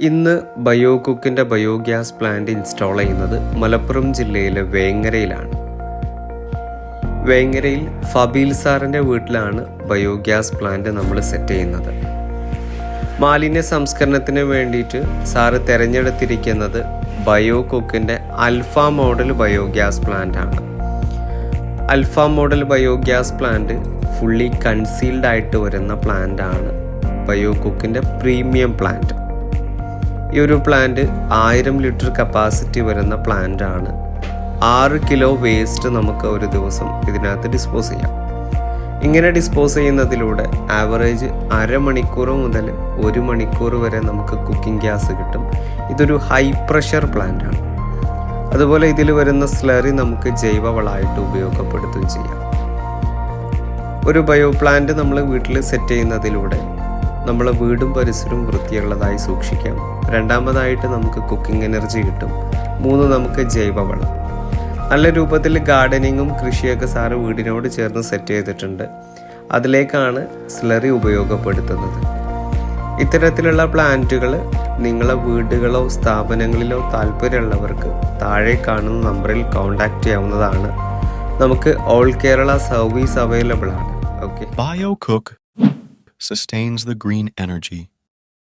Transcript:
ഇന്ന് ബയോകുക്കിന്റെ biogas plant install ചെയ്യുന്നത് മലപ്പുറം ജില്ലയിലെ വേങ്ങരയിലാണ്. വേങ്ങരയിൽ ഫബീൽ സാറിന്റെ വീട്ടിലാണ് ബയോഗ്യാസ് പ്ലാന്റ് നമ്മൾ സെറ്റ് ചെയ്യുന്നത്. മാലിന്യ സംസ്കരണത്തിന് വേണ്ടിയിട്ട് സാറ് തിരഞ്ഞെടുത്തിരിക്കുന്നത് ബയോ കുക്കിന്റെ അൽഫ മോഡൽ ബയോഗ്യാസ് പ്ലാന്റ് ആണ്. Alpha model biogas plant fully concealed ആയിട്ട് വരുന്ന പ്ലാന്റ് ആണ് ബയോ കുക്കിന്റെ പ്രീമിയം പ്ലാന്റ്. ഈ ഒരു പ്ലാന്റ് ആയിരം ലിറ്റർ കപ്പാസിറ്റി വരുന്ന പ്ലാന്റ് ആണ്. ആറ് കിലോ വേസ്റ്റ് നമുക്ക് ഒരു ദിവസം ഇതിനകത്ത് ഡിസ്പോസ് ചെയ്യാം. ഇങ്ങനെ ഡിസ്പോസ് ചെയ്യുന്നതിലൂടെ ആവറേജ് അരമണിക്കൂർ മുതൽ ഒരു മണിക്കൂർ വരെ നമുക്ക് കുക്കിംഗ് ഗ്യാസ് കിട്ടും. ഇതൊരു ഹൈ പ്രഷർ പ്ലാന്റ് ആണ്. അതുപോലെ ഇതിൽ വരുന്ന സ്ലറി നമുക്ക് ജൈവവളമായിട്ട് ഉപയോഗപ്പെടുത്തുകയും ചെയ്യാം. ഒരു ബയോ പ്ലാന്റ് നമ്മൾ വീട്ടിൽ സെറ്റ് ചെയ്യുന്നതിലൂടെ നമ്മളെ വീടും പരിസരവും വൃത്തിയുള്ളതായി സൂക്ഷിക്കാം. രണ്ടാമതായിട്ട് നമുക്ക് കുക്കിംഗ് എനർജി കിട്ടും. മൂന്ന് നമുക്ക് ജൈവവളം. നല്ല രൂപത്തിൽ ഗാർഡനിങ്ങും കൃഷിയൊക്കെ സാറ് വീടിനോട് ചേർന്ന് സെറ്റ് ചെയ്തിട്ടുണ്ട്. അതിലേക്കാണ് സ്ലറി ഉപയോഗപ്പെടുത്തുന്നത്. ഇത്തരത്തിലുള്ള പ്ലാന്റുകൾ നിങ്ങളെ വീടുകളോ സ്ഥാപനങ്ങളിലോ താല്പര്യമുള്ളവർക്ക് താഴെ കാണുന്ന നമ്പറിൽ കോൺടാക്റ്റ് ചെയ്യാവുന്നതാണ്. നമുക്ക് ഓൾ കേരള സർവീസ് അവൈലബിൾ ആണ്. Okay BioCook sustains the green energy